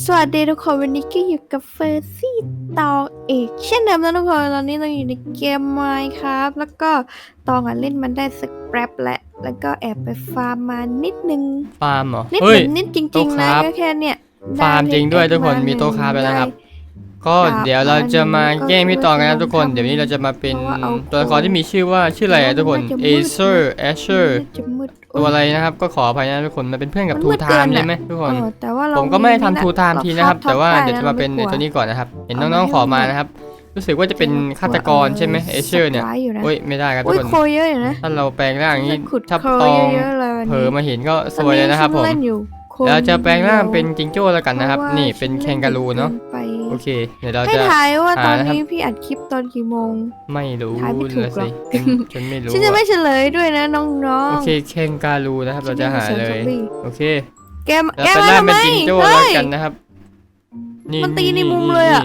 สวัสดีทุกคนวันนี้ก็อยู่กับเฟอร์ซี่ตองเอกเช่นเดิมนะทุกคนตอนนี้เราอยู่ในเกมไมค์ครับ แล้วก็ตองอะเล่นมันได้สักแป๊บแล้วแล้วก็แอบไปฟาร์มมานิดนึง ฟาร์มเหรอนิดเฮ้เหยมือนนิดจริงโต๊ะๆคนะรับ ก็แค่เนี่ยฟาร์มจริงด้วยทุกคนได้มีโต๊ะคราฟแล้วนะครับ ได้ ก็ครับเดี๋ยวเราจะมาอันนี้ก็แกล้งพี่ตองกันนะคือทุกคนทำเดี๋ยวนี้เราจะมาเป็นเพราะว่าเอาตัวละครที่มีชื่อว่าชื่ออะไรอะทุกคนมันจะมืด Acer Asher จะมืดตัวอะไรนะครับก็ขออภัยนะทุกคนมันเป็นเพื่อนกับมันทูมืดไทเกินม์อะใช่ไหมทุกคนเออแต่ว่าเราผมก็ไม่ได้ทำทูไทม์ทีนะครับเราแต่ว่าทับเดี๋ยวจะมาเป็นได้ไอ้ตัวนี้ก่อนนะครับ เห็นเอาน้องมาๆขอมาให้นะครับ รู้สึกว่าจะเป็นฆาตกรใช่ไหม Asher เนี่ยสัตว์ร้อยู่นะโอ้ยไม่ได้ครับทุอุ้กยคนโคเยอะอยู่นะถ้าเราแปลงร่างอย่างนี้จะขุดทับโคตองเยอะๆเลยวันเผลนี้อมาเห็นก็ซวยเลยนะครับผมตอฉัเล่นอยู่ คนแล้วจะแปลงร่างเป็นดียวจิงโจ้แล้วกันนะครับเพาว่านี่เป็นฉัแคนการูเนาะไปโอเค เดี๋ยวเราให้จะถ่ายว่าตอนหานะครับนี้พี่อัดคลิปตอนกี่โมง ไม่รู้ทายไม่ถูกเลยหรสิอกฉันฉันไม่รู้ฉันจะอะไม่เฉลยด้วยนะน้องๆโอเคแคนการูนะครับ เราจะหาเลยฉันจะมีโอเค แกมแล้วแกเป็นมาร่างทำไมเป็นจิงโจ้เฮ้แล้วยกันนะครับมันตีในมุมเลยอะ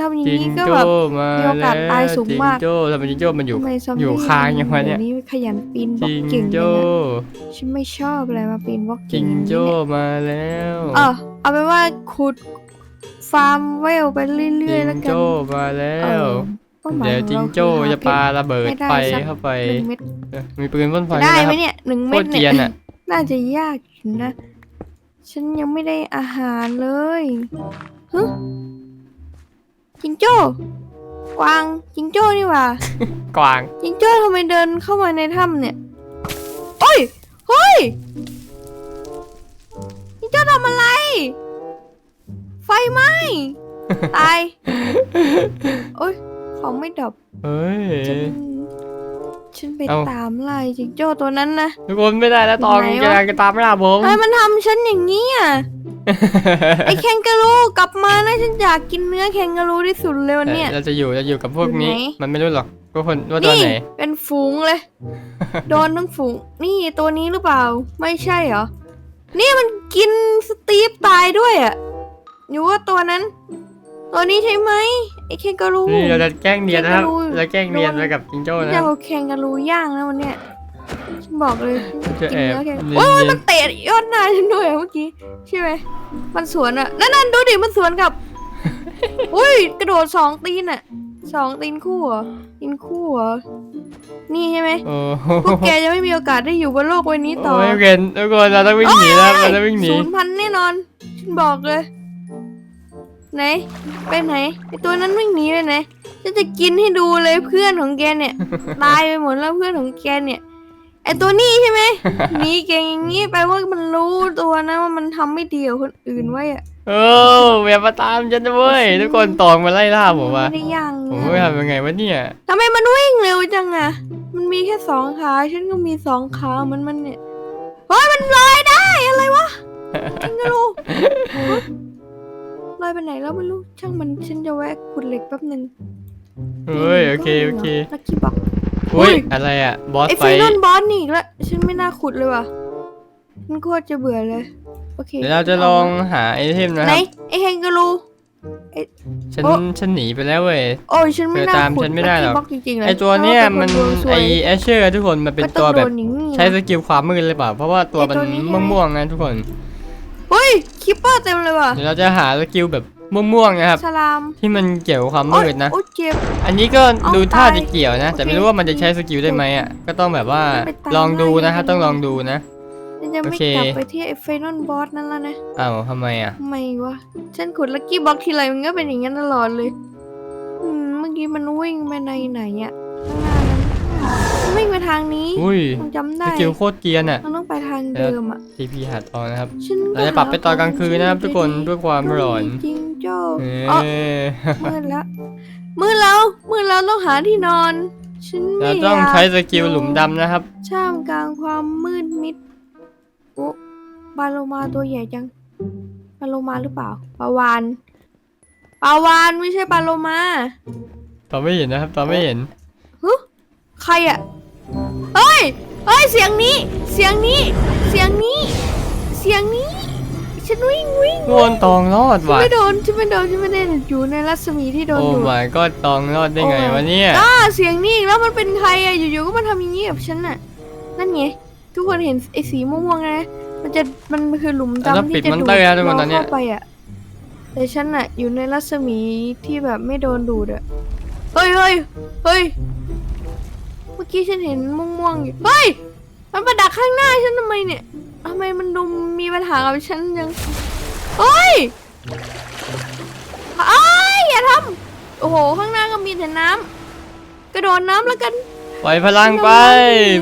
ทำอย่างจิงนี้ก็โจ้แบบมามีโอกาสแล้วตายสูงมาก จิงโจ้ทำไมจิงโจ้มันอยู่ทำไมซอมบี้อยู่ค้างยังไงเนี่ยดี๋นี้ขยันปีนบล็อจิกงเก่งจัโจ้งอะฉันไม่ชอบเลยมาปีนบล็อกเก่จิงงอย่างนี้โจ้เนี่ยมาแล้วเออเอาเป็นว่าขุดฟาร์มเวลไปเรื่จิอยๆงแล้วกันโจ้มาแล้เอว อเป้าหมายเดี๋ยวของจิงเราโจ้คือหจะปาระเบิดให้ได้ไฟสักเข้าไปหนึ่งเม็ดเออมีปืนพ่นไฟจะได้นะคไหมรับเนี่ยหนึ่งโคเม็ดตรเนี่เกรียยนอะน่าจะยากอยู่นะ ฉันยังไม่ได้อาหารเลยฮึ จิงโจ้ กวาง จิงโจ้นี่หว่า กวาง จิงโจ้ทำไมเดินเข้ามาในถ้ำเนี่ย โอ้ย เฮ้ย จิงโจ้ทำอะไร ไฟไหม้ ตาย โอ้ย ของไม่ดับ เฮ้ยฉัน ฉันไปเอ้า ตามไล่จิงโจ้ตัวนั้นนะ ทุกคนไม่ได้แล้วตองไหนวะ กำลังจะตามไม่ได้ผมทำไมมันทำฉันอย่างนี้อะ ไอแคนการูกลับมานะฉันอยากกินเนื้อแคนการูที่สุดเลยวันเนี้ยเราจะอยู่จะอยู่กับพวกนี้ อยู่ไหน มันไม่รู้หรอกว่าคนว่าตัวนี่ไหน เป็นฝูงเลย โดนทั้งฝูง นี่ตัวนี้หรือเปล่า ไม่ใช่เหรอ นี่มันกินสตีฟตายด้วยอะอยู่ว่าตัวนั้น ตัวนี้ใช่ไหมไอแคนการู นี่เราจะแกล้งเนียนนะครับแกล้งรู้เราแกล้งเนียนโดนไปกับจิงโจ้ฉันนะคจะรับ เอาแคนการูย่างนะวันเนี้ยฉันบอกเลยฉันจะกินแอบเนื้อแคนเนีโอ้ยยนมันเตะยอดหน้าฉันด้วยอะเมื่อกี้ใช่ไหมมันสวนอะนั่นนั่นดูดิมันสวนกับ อุ้ยกระโดดสองตีนอะสองตีนคู่เหรอตีนคู่เหรอนี่ใช่ไหมโอ้โหพวกแกจะไม่มีโอกาสได้อยู่บนโลกใบนี้ต่อ โอ้ยเกนทุกคนเราต้องวิ่งหนีนะครับเราต้องวิ่งหนี ศูนย์พันแน่นอน ฉันบอกเลย ไหน ไปไหนไอตัวนั้นวิ่งหนีไปไหนฉันจะกินให้ดูเลยเพื่อนของแกเนี่ย ตายไปหมดแล้วเพื่อนของแกเนี่ยไอตัวนี้ใช่ไหมหนีเก่งอย่างนี้แปลว่ามันรู้ตัวนะว่ามันทำไม่ดีกับคนอื่นไว้อะโอ้อย่ามาตามฉันนะเว้ยทุกคนตองมาไล่ล่าผมว่ะไม่ได้ย่างผมนะไม่ทำยังไงวะเนี่ยทำไมมันวิ่งเร็วจังอะมันมีแค่สองขาฉันก็มีสองขาเหมือนมันเนี่ยเฮ้ยมันลอยได้อะไรวะ อยไปไหนแล้วไม่รู้ช่างมันฉันจะแวะขุดเหล็กแป๊บหนึ่งเฮ้ยโอเคโอเคลักกี้บ็อกอุ้ยอุ้ยอะไรอะบอสไอไฟไฟนอลบอสนี่อีกแล้วฉันไม่น่าขุดเลยว่ะฉันโคตรจะเบื่อเลยโอเคเดี๋ยวเราจะลองหาไอเทมนะไหคนรับไอแฮงกาลูฉันโอ๊ะฉันหนีไปแล้วเว้ยโอ้ยฉันไม่น่าเธอตามขุดฉันไม่ได้หรอกลัคกี้บ็อกจริงๆเลยไอตัวเนี้ยพราะามันเป็คดวงซวไอยแอชเชอร์ทุกคนมันเป็นก็ตัวองแบบโดนอย่างนี้นะใช้สกิลความมืดเลยเปล่าเพราะว่าตัวไอ้มันตัวนี้ใช่ไหมม่วงๆนะทุกคน เฮ้ยคิปเปอร์เต็มเลยว่ะเดี๋ยวเราจะหาสกิลแบบม่วงๆนะครับ สลามที่มันเกี่ยวกับความโอ๊มืยดนะ โอ้ยเจ็บ อันนี้ก็เอาดูท่าตายจะเกี่ยวนะ แต่โอเคไม่รู้ว่ามันจะใช้สกิลได้ไหมอะก็ต้องแบบว่าไปตามลองดูนะไล่ฮะต้องลองดูนะฉันจะโอไม่เคกลับไปที่ไอไฟนอลบอสนั่นแล้วนะอ้าวทำไมอะทำไมวะฉันขุดลักกี้บ็อกทีไรมันก็เป็นอย่างนั้นตลอดเลยอืมเมื่อกี้มันวิ่งไปในไหนอะ วิ่งไปทางนี้อุ้ยต้องจำสได้กิลโคตรเกรียนอะ มันต้องไปทางเดิมอะทีพีหาทองนะครับ ฉันก็เราจะปรับไปตอนกลางคืนนะครับทุกคนด้วยความหลอนจริงโจ้เออ๋ออมืดแล้วมืดแล้วมืดแล้วต้องหาที่นอน ฉันไม่เราอยากต้องใช้สกิลหลุมดำนะครับท่ามกลางความมืดมิดโอ้ปลาโลมาตัวใหญ่จังปลาโลมาหรือเปล่าปลาวานปลาวานไม่ใช่ปลาโลมาตอนไม่เห็นนะครับ ตอนไม่เห็นฮึใครอะ เฮ้ยเฮ้ย เสียงนี้ เสียงนี้ เสียงนี้ เสียงนี้ ฉันวิ่งวิ่งโดนตองรอดฉันว่ะไม่โดนฉันไม่โดนฉันไม่ได้อยู่ในรัศมีที่โดนโอ้ ดูด my ก็ตองรอดได้ไงวะเนี่ยอ่าเสียงนี้อีกแล้วมันเป็นใครอะอยู่ๆก็มาทำอย่างนี้กับฉันน่ะ นั่นไง ทุกคนเห็นไอ้สีม่วงๆนะ มันจะมันคือหลุมเราต้องดำปิดที่จะมอนดูดเตอร์นะทุกคนตอนเนี้ย เข้าไปอะแต่ฉันอะอยู่ในรัศมีที่แบบไม่โดนดูดอะเฮ้ยเฮ้ยเฮ้ยเมื่อกี้ฉันเห็นม่วงๆอยู่เฮ้ยมันมาดักข้างหน้าฉันทำไมเนี่ยทำไมมันดูมีปัญหากับฉันยังเฮ้ยเอ้ยอย่าทำโอ้โหข้างหน้าก็มีแต่น้ำกระโดดน้ำแล้วกัน ปล่อยพลังไป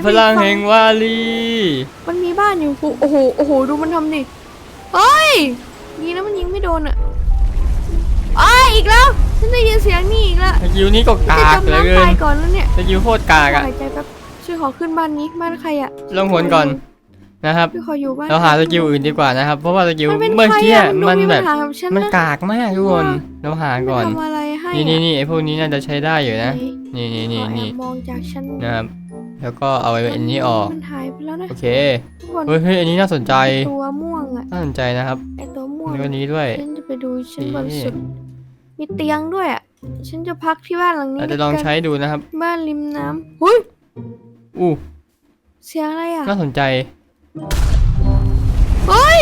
พลังแห่งวาลีมันมีบ้านอยู่โอ้โหโอ้โหดูมันทำดิเฮ้ยดีนะมันยิงไม่โดนอะไอ้ยอีกแล้ว ฉันได้ยินเสียงนี่อีกแล้วสกิลนี้ก็จะกากจมเหลยน้ำเกิตายนก่อนแล้วเนี่ยสกิลโคตรกากอะหายใจแป๊บช่วยขอขึ้นบ้านนี้บ้านใครอะลองหนก่อนนะครับ ช่วยขออยู่บ้านเราหาสกิลอื่นดีกว่านะครับ เพราะว่าสกิลมันเป็นเมื่อใครกี้อะมันดูมีมันแบปับญหากับฉันมันนะกากมากทุกคนเราหาก่อนมันทำอะไรให้นี่นี่นี่ไอพวกนี้น่าจะใช้ได้อยู่นะไหนี่นี่ขนี่อแอนี่บมองจากฉันนะครับ แล้วก็เอาไอ้อันนี้ออก มันหายไปแล้วนะโอเค ทุกคนเฮ้ยเฮ้ยอันนี้น่าสนใจ ตัวม่วงอะน่าสนใจนะครับไอตัวม่วงแล้วก็นี้ด้วย ฉันจะไปดูชั้นบนนี่สุด มีเตียงด้วยอะ ฉันจะพักที่บ้านหลังนี้อาจจะลองแล้วกันใช้ดูนะครับ บ้านริมน้ำหุ้ยอู้เสียงอะไรอะน่าสนใจเฮ้ย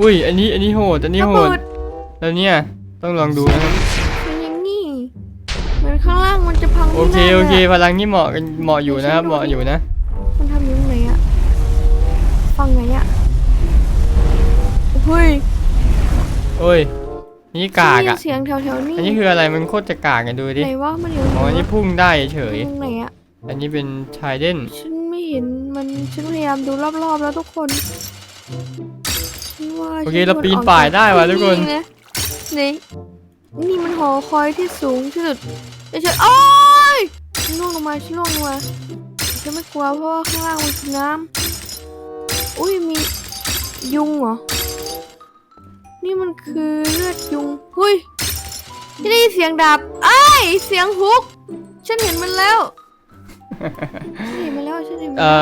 อุ้ย อันนี้อันนี้โหดอันนี้ระโหเบิดดแล้วเนี่ย ต้องลองดูนะครับ เป็นอย่างนี้เหมือนข้างล่างมันจะพังโอเคไม่ได้โอเคลยะพลังนี่เหมาะกันเหมาะอยู่นะครับ เหมาะอยู่นะ นี่กากได้ยิอะ นเสียงแถวๆนี้อันนี้คืออะไรมันโคตรจะกากกันดูดิ ไหนว่ามันอยู่อ๋อ อันนี้พุ่งได้เฉย ตรงไหนอะอันนี้เป็นชายเด่น ฉันไม่เห็นมันฉันพยายามดูรอบๆแล้วทุกคนฉันว่าโอเคฉัเราควปีนออกป่ายจได้ว่ะทุกคนะนี่นี่มันหอคอยที่สูงที่สุดไอ้ฉันโอ้ยฉันล่วงลงมาฉันล่วงลงมาฉันไม่กลัวเพราะว่าข้างล่างมันคือน้ำอุ้ยมียุงเหรอ นี่มันคือเลือดยุงเฮ้ยฉันได้ยินเสียงดาบไอ้ายเสียงฮุก ฉันเห็นมันแล้วฉันเห็นมันแล้วฉันเห็นมันเอ่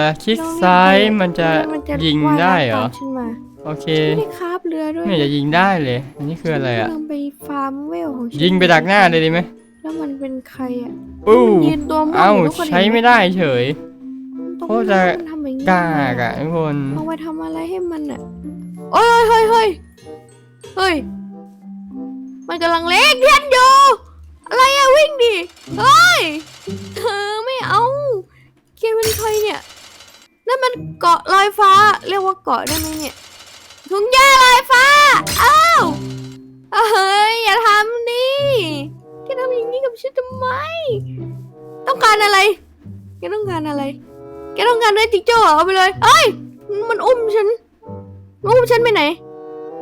แล้วอคลิกซ้ายมันจะมันจะยิงว่ายได้น้ำเหรอตามฉันมาโอเคไม่ได้คาบเรือด้วยไม่จะยิงได้เลย อันนี้คืออะไรอะ ฉันกำลังไปฟาร์มเวลของฉันยิงไปดักหน้าเลยดีไหมแล้วมันเป็นใครอะอู้มันยืนตัวม่วงเอ้าอยู่ทุกคนใช้ไม่ได้เฉยตรงโคตรจะนั้นมันทำอย่างนี้กากอะทุกคนเอาไปทำอะไรให้มันอะโอ้ยเฮ้ยเฮ้ยเฮ้ย เฮ้ย มันกำลังเล็กเทียนอยู่ อะไรอะวิ่งดิ เฮ้ย เธอไม่เอาเกียร์เป็นใครเนี่ย นั่นมันเกาะลอยฟ้า เรียกว่าเกาะได้ไหมเนี่ยถุงยาลอยฟ้า เอ้าเฮ้ย อย่าทำดิแกทำอย่างนี้กับฉันทำไม ต้องการอะไร แกต้องการอะไร แกต้องการได้จิกโจ้เหรอเอาไปเลย เอ้ย มันอุ้มฉัน มันอุ้มฉันไปไหน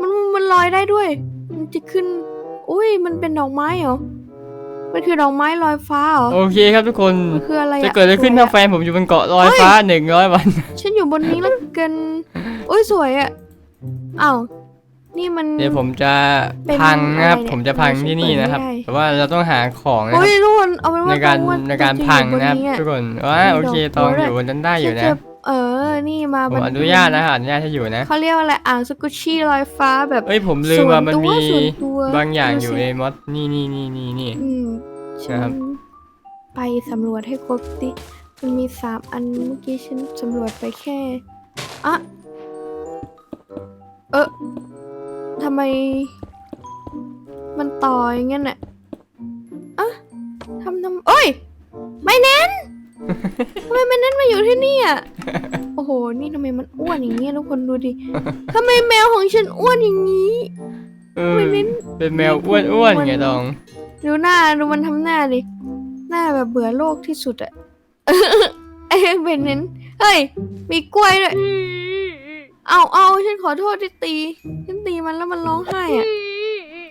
มันมันลอยได้ด้วย มันจะขึ้น อุ้ยมันเป็นดอกไม้เหรอ มันคือดอกไม้ลอยฟ้าเหรอ โอเคครับทุกคนมันคืออะไรจะเกิดอะไรขึ้นถ้าแฟนผมอยู่บนเกาะลอยฟ้าหนึ่งร้อยวัน ฉันอยู่บนนี้แล้วกันอุ้ยสวยอะอ้าวนี่มัน เดี๋ยวผมจะเป็นพังนะครับอะไรเนี่ยผมจะพังที่นี่นะครับไม่ได้ แต่ว่าเราต้องหาของนะคโอ้รับยทุกคนเอาเป็นในว่าการตองว่าในการจะพังอยู่นะครับบอะทุกคนว้ามีโอเคดอกตองบัวด้วยอยู่บนนั้นได้อยู่ฉันะ จะ เออ นี่มาผมบัอนุญาตนะอนุญาตให้อยู่นะเขาเรียกว่าอะไรอ่างสกุชชี่ลอยฟ้าแบบ เอ้ยผมลืมว่ามันมีส่วนตัวบางอย่างอยู่ดูสิในมอดนี่นี่นี่นี่นี่อืมฉัครันบไปสำรวจให้ครบสิมันมีสามอันเมื่อกี้ฉันสำรวจไปแค่อะเออทำไม มันต่ออย่างงั้นน่ะอะทำทำเอ้ยไม่เน้นทำไมไม่เน้นมาอยู่ที่นี่อะ โอ้โห นี่ทำไมมันอ้วนอย่างเงี้ยทุกคนดูดิทำไมแมวของฉันอ้วนอย่างนี้ เออไม่เน้นเป็นแมวอ้วนอ้วนๆไงตองดูหน้าดูมันทำหน้าดิ หน้าแบบเบื่อโลกที่สุดอะ เอ้ยเป็นนั้นเฮ้ย มีกล้วยด้วย เอาเอาฉันขอโทษที่ตี ฉันตีมันแล้วมันร้องไห้อะ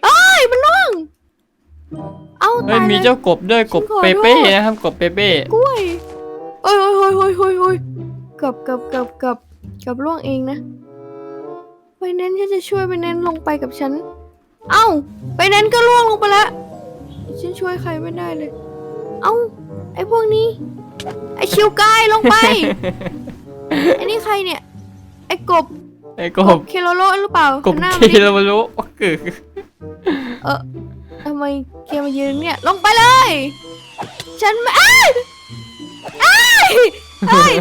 เอ้ย มันร้อง เอาเฮ้ยตายมีเลยเจ้ากบด้วยกบฉันขอเปโทษเป้นะครับกบเปเป้ กล้วยโอ้ยโอ้ยโอ้ยโอ้ยโอ้ยโอ้ย เกับกับกับกับกับล่วงเองนะไปเน้นฉันจะช่วยไปเน้นลงไปกับฉัน เอ้าไปเน้นก็ล่วงลงไปแล้วฉันช่วยใครไม่ได้เลย เอ้าไอ้พวกนี้ ไอ้คิวกายลงไปไอ้นี่ใครเนี่ย ไอ้กบไอ้กกบบเคโลโลหรือเปล่ากบหน้าเคมันดิโลมารุคือทำไมเกมมายืนเนี่ยลงไปเลย ฉันไม่อ้ายอ้าย เฮ้ย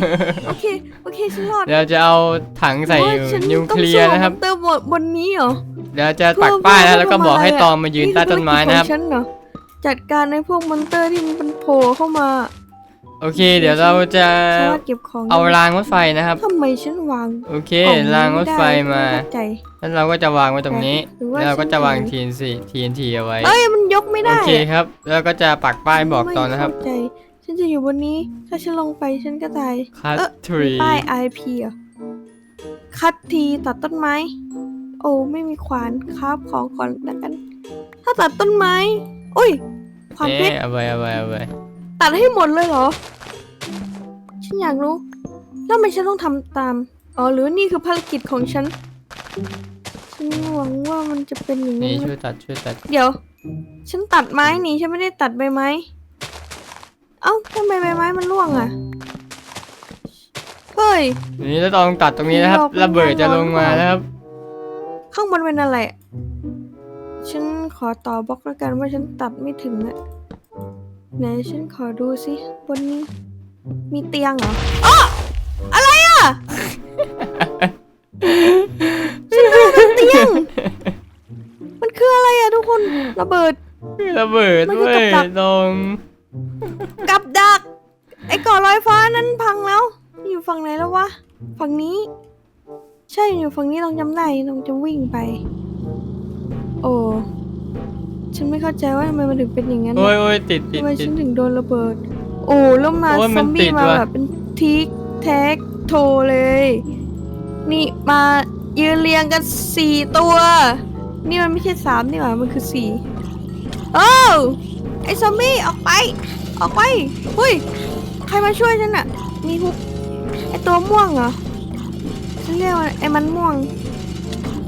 โอเคโอเคฉันรอดเราจะเอาถังใส่โอ้ยฉันิวเคลียร์นะครับต้องสู้กัมอนเตอร์บนบนนี้เหรอเดี๋ยวจะปักป้ายแล้วแล้วก็บอกให้ตองมายืนใต้ต้นไม้นะครับนี่อภารกิจของฉันเหรอจัดการในพวกมอนเตอร์ที่มันโผล่เข้ามา โอเค เดี๋ยวเราจะฉันว่าเก็บของเอารางรถไฟนะครับทำไมฉันวางโอเคกล่องนี้รางรถไฟมาไได้เข้าใจแล้วเราก็จะวางไว้ตรงนี้หรือว่าแล้วเราก็จะวางฉัน TNT TNT เอาไว้เอ้ยมันยกไม่โอได้เคครับ แล้วก็จะปักป้ายบอกตอนนะครับไม่เข้าใจ ฉันจะอยู่บนนี้ ถ้าฉันลงไปฉันก็ตายคัตเอ๊ะทรีป้าย IP เหรอคัดทีตัดต้นไม้ โอ้ไม่มีขวานคราบของก่อนแล้วกัน ถ้าตัดต้นไม้อุ้ยขวานเพเอ๊ะชรเอาไว้เอาไว้เอาไว้ตัดให้หมดเลยเหรอ ฉันอยากรู้ แล้วทำไมฉันต้องทำตาม อ๋อหรือว่านี่คือภารกิจของฉัน ฉันหวังว่ามันจะเป็นอย่างนี่นี้ช่วยนะตัดช่วยตัด เดี๋ยว ฉันตัดไม้นี่ฉันไม่ได้ตัดใบไม้ เอ้าทำไมใบไม้มันร่วงอะ เฮ้ย นี่แล้วตองตัดตรงนี้นะครับหลอกมันระเบิดจะลงมาหลอกนะครับ ข้างบนเป็นอะไรอะฉันขอต่อบล็อกแล้วกันว่าฉันตัดไม่ถึงอะไหนฉันขอดูสิบนนี้ มีเตียงเหรออ้ออะไรอะฉันดูเป็นเตียง มันคืออะไรอะทุกคน ระเบิด ระเบิดมันคือเว้ยกับดักตรง กับดัก ไอ้ก่อลอยฟ้านั้นพังแล้ว อยู่ฝั่งไหนแล้ววะ ฝั่งนี้ ใช่อยู่ฝั่งนี้ลองจำได้ลองจะวิ่งไป โอ้ฉันไม่เข้าใจว่าทำไมมันถึงเป็นอย่างนั้นโอ้ยนะโอ้ยติดติดทำไมติฉัด นถึงโดนระเบิด โอ้แล้วมาโอ้ยซมัอนมติบี้ดมาว่ะ แบบเป็นทิกแท็กโทเลย นี่มายืนเรียงกันสี่ตัว นี่มันไม่ใช่สามนี่หว่ามันคือสี่โอ้วไอ้ซอมบี้ออกไป ออกไปหุ้ย ใครมาช่วยฉันอะมีฮุกไอตัวม่วงเหรอ ฉันเรียกว่าไอมันม่วง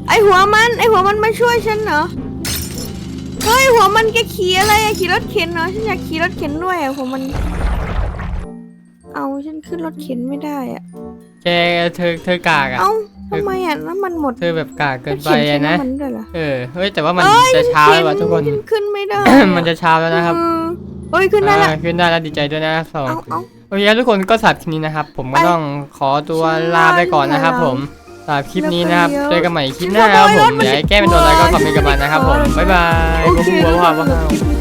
ไอหัวมัน ไอหัวมันมาช่วยฉันเหรอ เฮ้ยหัวมันแกขี่อะไรอะขี่รถเข็นเหรอฉันอยากขี่รถเข็นด้วยอะหัวมัน เอาฉันขึ้นรถเข็นไม่ได้อะแกเธอเธอกากอะเอาทำไมอะน้ำมันหมดเธอแบบกากเกินไปรถข็อะใช้นะำมันด้วยเหรอ เออ เฮ้ยแต่ว่ามันเอ้ยจะเช้าแล้วว่ะทุกคนฉัขึ้นไม่ได้ มันจะเช้าแล้วนะครับ เออเฮ้ยขึ้นได้ละ อ่าขึ้นได้แล้วดีใจด้วยนะครับสองเอาเอา โอเคครับทุกคนก็สำหรับคลิปนี้นะครับ ผมก็ไปต้องขอตัวฉันลาไปก่อนนะครับว่าผมสำหรับคลิปนี้นะครับแล้วก็เจอกันใหม่คลิปหฉัน้านนะครับขโมยผรมถมาอยากให้สิแก้เป็นตัวอะไรก็คอมเมนต์กันมานะครับผมบ๊ายบายโอเคบ๊ายบายแล้วบ๊ายบา